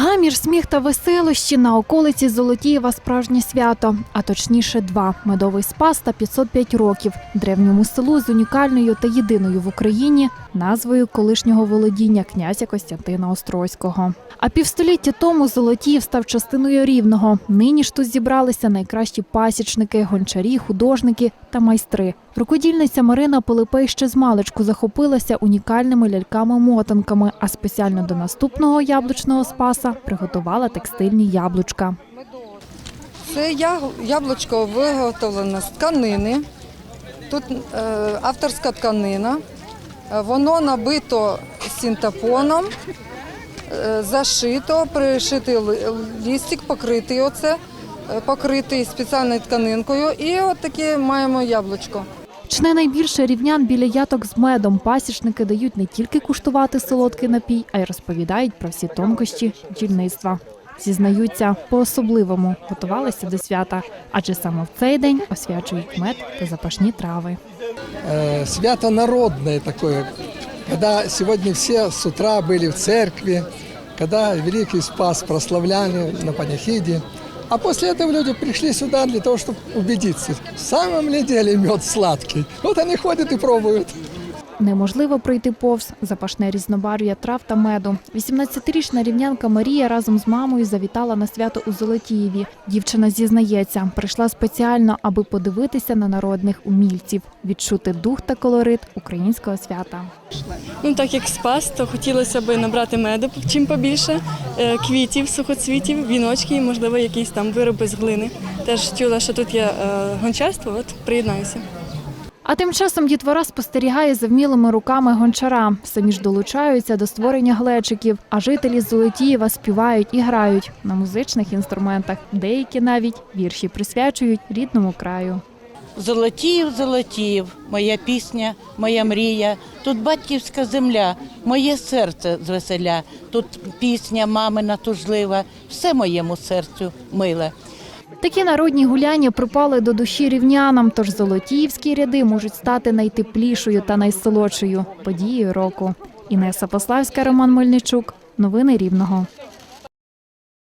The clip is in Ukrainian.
Гамір, сміх та веселощі на околиці Золотієва справжнє свято, а точніше два медовий спас та 505 років древньому селу з унікальною та єдиною в Україні назвою колишнього володіння князя Костянтина Острозького. А півстоліття тому Золотіїв став частиною рівного. Нині ж тут зібралися найкращі пасічники, гончарі, художники та майстри. Рукодільниця Марина Пилипей ще з маличку захопилася унікальними ляльками-мотанками, а спеціально до наступного яблучного спаса приготувала текстильні яблучка. Це яблучко виготовлене з тканини. Тут е, авторська тканина. Воно набито синтепоном, е, зашито, пришитий лістик, покритий оце, е, покритий спеціальною тканинкою. І от таке маємо яблучко. Чи не найбільше рівнян біля яток з медом пасічники дають не тільки куштувати солодкий напій, а й розповідають про всі тонкощі дільництва. Зізнаються, по-особливому готувалися до свята, адже саме в цей день освячують мед та запашні трави. э, свято народное такое, когда сегодня все с утра были в церкви, когда Великий Спас прославляли на панихиде, а после этого люди пришли сюда для того, чтобы убедиться, в самом ли деле мед сладкий. Вот они ходят и пробуют. Неможливо пройти повз запашне різнобарв'я трав та меду. 18-річна рівнянка Марія разом з мамою завітала на свято у Золотієві. Дівчина зізнається, прийшла спеціально, аби подивитися на народних умільців, відчути дух та колорит українського свята. Ну, так як спас, то хотілося б набрати меду чим побільше, е, квітів, сухоцвітів, віночки і, можливо, якісь там вироби з глини. Теж чула, що тут є е, гончарство, от приєднаюся. А тим часом дітвора спостерігає за вмілими руками гончара. Самі ж долучаються до створення глечиків, а жителі Золотієва співають і грають на музичних інструментах. Деякі навіть вірші присвячують рідному краю. Золотіїв, золотіїв, моя пісня, моя мрія. Тут батьківська земля, моє серце звеселя. Тут пісня мамина тужлива, все моєму серцю миле. Такі народні гуляння припали до душі рівнянам, тож золотіївські ряди можуть стати найтеплішою та найсолодшою подією року. Інеса Пославська, Роман Мельничук. Новини Рівного.